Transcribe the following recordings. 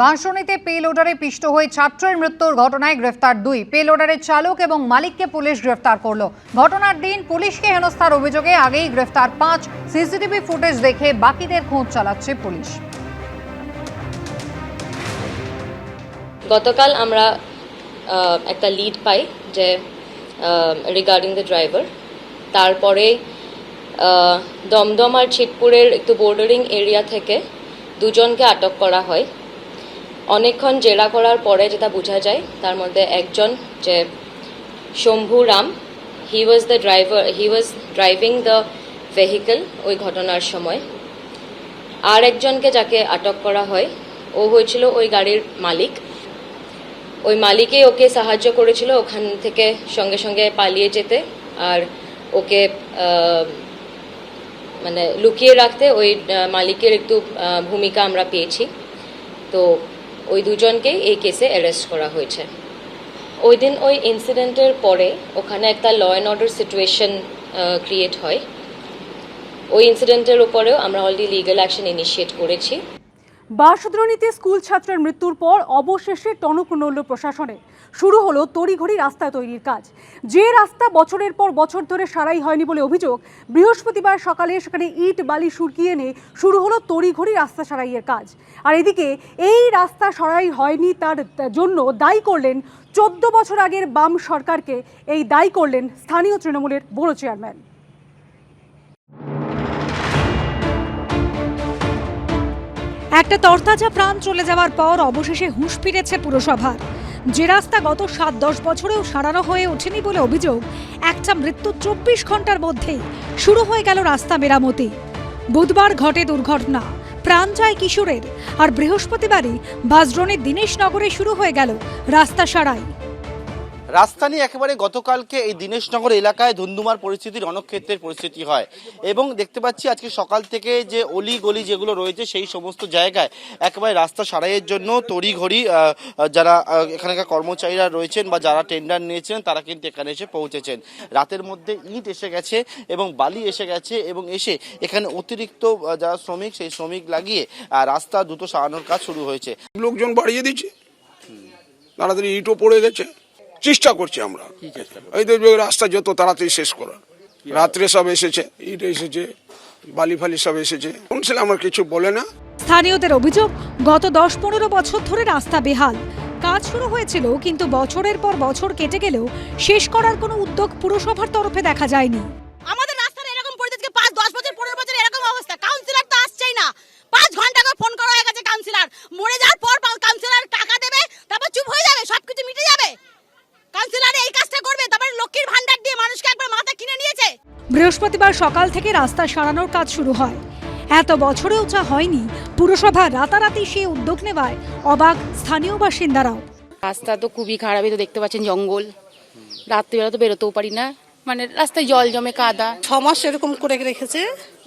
বাঁশরণীতে pay লোডারে পিষ্ট হয়ে ছাত্রের মৃত্যুর ঘটনায় গ্রেফতার দুই। পে লোডারের চালক এবং মালিককে পুলিশ গ্রেফতার করল। ঘটনার দিন পুলিশকে হেনস্থার অভিযোগে আগেই গ্রেফতার পাঁচ। সিসিটিভি ফুটেজ দেখে বাকিদের খোঁজ চালাচ্ছে পুলিশ। গতকাল আমরা একটা লিড পাই যে রিগার্ডিং দ্য ড্রাইভার তারপরে দমদম আর ছিটপুরের একটু বোর্ডারিং এরিয়া থেকে দুজনকে আটক করা হয়। অনেকক্ষণ জেরা করার পরে যেটা বোঝা যায়, তার মধ্যে একজন যে Shambhu Ram he was the driver he was driving the vehicle ওই ঘটনার সময়। আর একজনকে যাকে আটক করা হয়, ও হয়েছিল ওই গাড়ির মালিক। ওই মালিকই ওকে সাহায্য করেছিল ওখান থেকে সঙ্গে সঙ্গে পালিয়ে যেতে আর ওকে মানে লুকিয়ে রাখতে ওই মালিকের একটু ভূমিকা আমরা পেয়েছি। তো ওই দুজনকে এই কেসে অ্যারেস্ট করা হয়েছে। ওই দিন ওই ইনসিডেন্টের পরে ওখানে একটা law and order situation create হয়। ওই ইনসিডেন্টের উপরেও আমরা অলরেডি লিগাল অ্যাকশন ইনিশিয়েট করেছি। বাঁশদ্রোণীতে স্কুল ছাত্রের মৃত্যুর পর অবশেষে টনক নড়ল প্রশাসনে। শুরু হলো তড়িঘড়ি রাস্তা তৈরির কাজ। যে রাস্তা বছরের পর বছর ধরে সারাই হয়নি বলে অভিযোগ, বৃহস্পতিবার সকালে সেখানে ইট, বালি সুরকিয়ে এনে শুরু হলো তড়িঘড়ি রাস্তা সারাইয়ের কাজ। আর এদিকে এই রাস্তা সারাই হয়নি তার জন্য দায়ী করলেন চোদ্দ বছর আগের বাম সরকারকে। এই দায়ী করলেন স্থানীয় তৃণমূলের বড় চেয়ারম্যান। একটা তরতাজা প্রাণ চলে যাওয়ার পর অবশেষে হুঁশ ফিরেছে পুরসভার যে রাস্তা গত সাত দশ বছরেও সারানো হয়ে ওঠেনি বলে অভিযোগ, একটা মৃত্যু চব্বিশ ঘণ্টার মধ্যেই শুরু হয়ে গেল রাস্তা মেরামতি। বুধবার ঘটে দুর্ঘটনা। প্রাণ যায় কিশোরের, আর বৃহস্পতিবারই বাসড্রোনের দীনেশনগরে শুরু হয়ে গেল রাস্তা সারাই। রাস্তা নিয়ে একেবারে গতকালকে এই দীনেশনগর এলাকায় ধুন্ধুমার পরিস্থিতির অনক্ষেত্রের পরিস্থিতি হয়। এবং দেখতে পাচ্ছি আজকে সকাল থেকে যে অলি গলি যেগুলো রয়েছে, সেই সমস্ত জায়গায় একেবারে রাস্তা সারাইয়ের জন্য তড়িঘড়ি যারা এখানকার কর্মচারীরা রয়েছেন বা যারা টেন্ডার নিয়েছেন তারা কিন্তু এখানে এসে পৌঁছেছেন। রাতের মধ্যে ইট এসে গেছে এবং বালি এসে গেছে এবং এসে এখানে অতিরিক্ত যারা শ্রমিক, সেই শ্রমিক লাগিয়ে রাস্তা দ্রুত সারানোর কাজ শুরু হয়েছে। লোকজন বাড়িয়ে দিচ্ছে। তাড়াতাড়ি ইটও পড়ে গেছে। চেষ্টা করছি আমরা। এই তো রাস্তা যত তাড়াতাড়ি শেষ করা রাত্রে সব এসেছে ইট এসেছে বালি ফালি সব এসেছে। কাউন্সিল আমার কিছু বলে না? স্থানীয়দের অভিযোগ গত দশ পনেরো বছর ধরে রাস্তা বেহাল। কাজ শুরু হয়েছিল কিন্তু বছরের পর বছর কেটে গেলেও শেষ করার কোনো উদ্যোগ পুরসভার তরফে দেখা যায়নি আমাদের রাস্তার এরকম পরিস্থিতি পাঁচ দশ বছর পনেরো বছর এরকম অবস্থা কাউন্সিলর তো আসছেই না পাঁচ ঘণ্টা করে ফোন করা হয়ে গেছে কাউন্সিলর মরে যাওয়ার পর কাউন্সিলর টাকা দেবে তারপর চুপ হয়ে যাবে সবকিছু মিটে যাবে কাউন্সিলর এই কাজটা করবে তারপরে লক্ষ্মীর ভান্ডার দিয়ে মানুষকে একবার মাথা কিনে নিয়েছে বৃহস্পতিবার সকাল থেকে রাস্তা সারানোর কাজ শুরু হয়। এত বছরেও যা হয়নি পুরসভা রাতারাতি সেই উদ্যোগ নেওয়ায় অবাক স্থানীয় বাসিন্দারাও। রাস্তা তো খুবই খারাপই তো দেখতে পাচ্ছেন জঙ্গল। রাত্রিবেলা তো বেরোতেও পারি না। মানে রাস্তায় জল জমে কাদা। ছ মাস এরকম করে রেখেছে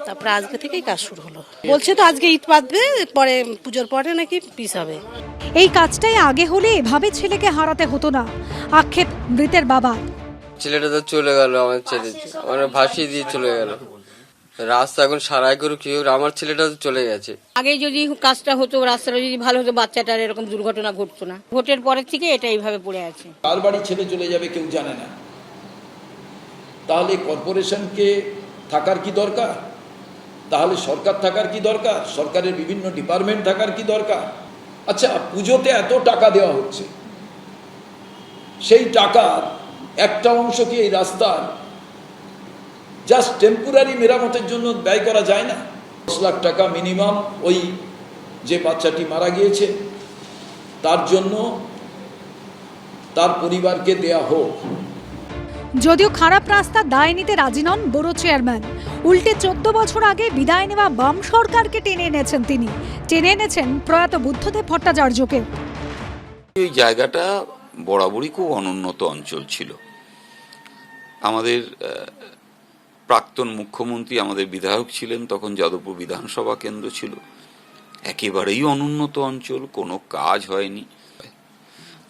তারপরে আজকে থেকেই কাজ শুরু হলো। বলছে তো আজকে ইট বাঁধবে পরে পুজোর পরে নাকি পিস হবে। এই কাজটাই আগে হলে এভাবে ছেলেকে হারাতে হতো না। আক্ষেপ মৃতের বাবার ছেলেটা তো চলে গেল আমার ছেলে। আমার ভাসিয়ে দিয়ে চলে গেল। রাস্তা এখন সারাই করুক কি আমার ছেলেটা তো চলে গেছে। আগে যদি কাজটা হতো রাস্তাটা যদি ভালো হতো বাচ্চাটার এরকম দুর্ঘটনা ঘটতো না। ভোটের পরের থেকে এটা এইভাবে পড়ে আছে। কার বাড়ি ছেলে চলে যাবে কেউ জানে না। তাহলে কর্পোরেশনকে থাকার কি দরকার? তাহলে সরকার থাকার কি দরকার? সরকারের বিভিন্ন ডিপার্টমেন্ট থাকার কি দরকার? আচ্ছা পুজোতে এত টাকা দেওয়া হচ্ছে। সেই টাকার একটা অংশ কি এই রাস্তার জাস্ট টেম্পোরারি মেরামতের জন্য ব্যয় করা যায় না। দশ লাখ টাকা মিনিমাম ওই যে বাচ্চাটি মারা গিয়েছে তার জন্য তার পরিবারকে দেয়া হোক। যদিও খারাপ রাস্তা দায় নিতে রাজি নন বড় চেয়ারম্যান। উল্টে চোদ্দ বছর আগে বিদায় নেওয়া বাম সরকারকে টেনে এনেছেন তিনি। টেনে এনেছেন প্রয়াত বুদ্ধদেব ভট্টাচার্যকে। এই জায়গাটা বরাবরই খুব অনুন্নত অঞ্চল ছিল। আমাদের প্রাক্তন মুখ্যমন্ত্রী আমাদের বিধায়ক ছিলেন, তখন যাদবপুর বিধানসভা কেন্দ্র ছিল। একেবারেই অনুন্নত অঞ্চল, কোনো কাজ হয়নি।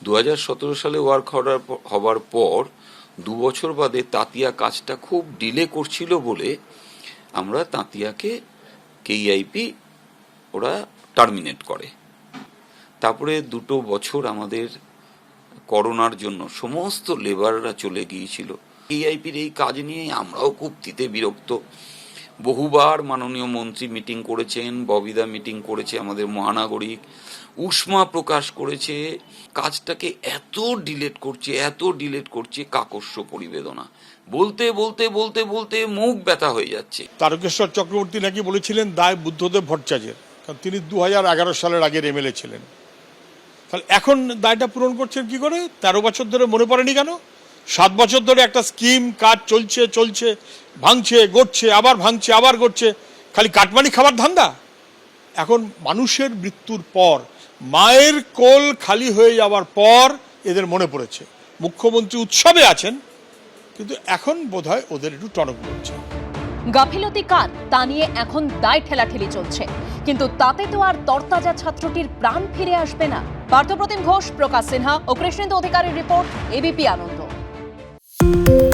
দু হাজার সতেরো সালে ওয়ার্ক অর্ডার হবার পর দু বছর বাদে তাঁতিয়া কাজটা খুব ডিলে করছিল বলে আমরা তাঁতিয়াকে কেইআইপি ওরা টার্মিনেট করে। তারপরে দুটো বছর আমাদের করোনার জন্য সমস্ত লেবাররা চলে গিয়েছিল। এআইপির এই কাজ নিয়ে আমরাও খুব তিতে বিরক্ত। বহুবার মাননীয় মন্ত্রী মিটিং করেছেন, ববিদা মিটিং করেছে আমাদের মহানাগরিক। উষ্মা প্রকাশ করেছে, কাজটাকে এত ডিলেট করছে, এত ডিলেট করছে কাকস্য পরিবেদনা। বলতে বলতে বলতে বলতে মুখ ব্যথা হয়ে যাচ্ছে। তারকেশ্বর চক্রবর্তী নাকি বলেছিলেন, দায় বুদ্ধদেব ভট্টাচার্যের কারণ তিনি দু হাজার এগারো সালের আগের এমএলএ ছিলেন। তাহলে এখন দায়টা পূরণ করছেন কি করে? তেরো বছর ধরে মনে পড়েনি কেন? সাত বছর ধরে একটা স্কিম, কাজ চলছে চলছে, ভাঙছে, গড়ছে, আবার ভাঙছে, আবার গড়ছে, খালি কাটমানি খাবার ধান্দা? এখন মানুষের মৃত্যুর পর, মায়ের কোল খালি হয়ে যাওয়ার পর এদের মনে পড়েছে। মুখ্যমন্ত্রী উৎসবে আছেন, কিন্তু এখন বোধহয় ওদের একটু টনক পড়ছে গাফিলতি কার? তা নিয়ে এখন দায় ঠেলাঠেলি চলছে। কিন্তু তাতে তো আর তরতাজা ছাত্রটির প্রাণ ফিরে আসবে না। পার্থপ্রতিম ঘোষ, প্রকাশ সিনহা ও কৃষ্ণেন্দু অধিকারীর report, ABP Ananda. Thank you